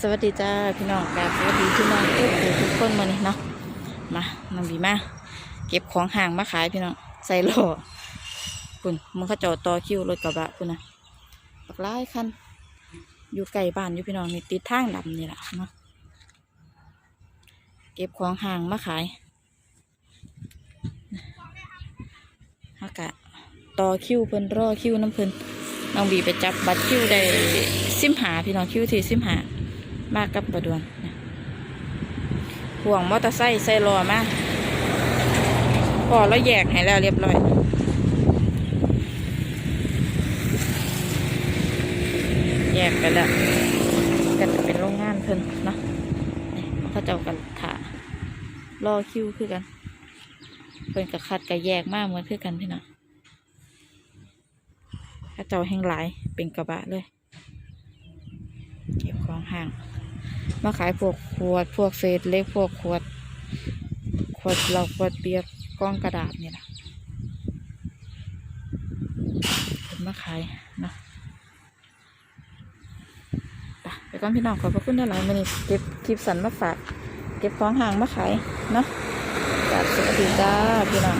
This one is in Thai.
สวัสดีจ้าพี่น้องกราบสวัสดีพี่น้องทุกผู้ทุกคนมานี่เนาะมาน้องบีมาเก็บของห่างมาขายพี่น้องใส่โลคุณมึงเขาจอดต่อคิวรถกระบะคุณนะปักหลายคันอยู่ไกลบ้านอยู่พี่น้องนี่ติดทางดำนี่แหละเนาะเก็บของห่างมาขายอากะต่อคิวเพิ่นรอคิวน้ำเพิ่น น้องบีไปจับบัตรคิวได้ซิมหาพี่น้องคิวที่ซิมหามากกับประดวนห่วงมอเตอร์ไซค์ใส่รอมาพอแล้วแยกให้แล้วเรียบร้อยแยกไปแล้วก็จะเป็นโรงงานเพิ่นเนาะนี่เขาเจ้ากันถ่ารอคิวคือกันเพิ่นกับคัดกับแยกมากเหมือนคือกันพี่น้อง เขาเจ้าแห่งหลายเป็นกระบะเลย เก็บของห่าง มาขายพวกขวดพวกเศษเล็กพวกขวด ขวดเหล้าขวดเบียร์กล้องกระดาษนี่แหละมมาขายนะไปก่อนพี่น้องขอบพระคุณหลายมันนี่เก็บคลิปสันมาฝากเก็บของห่างมาขายเนาะจ้าสวัสดีจ้าพี่น้อง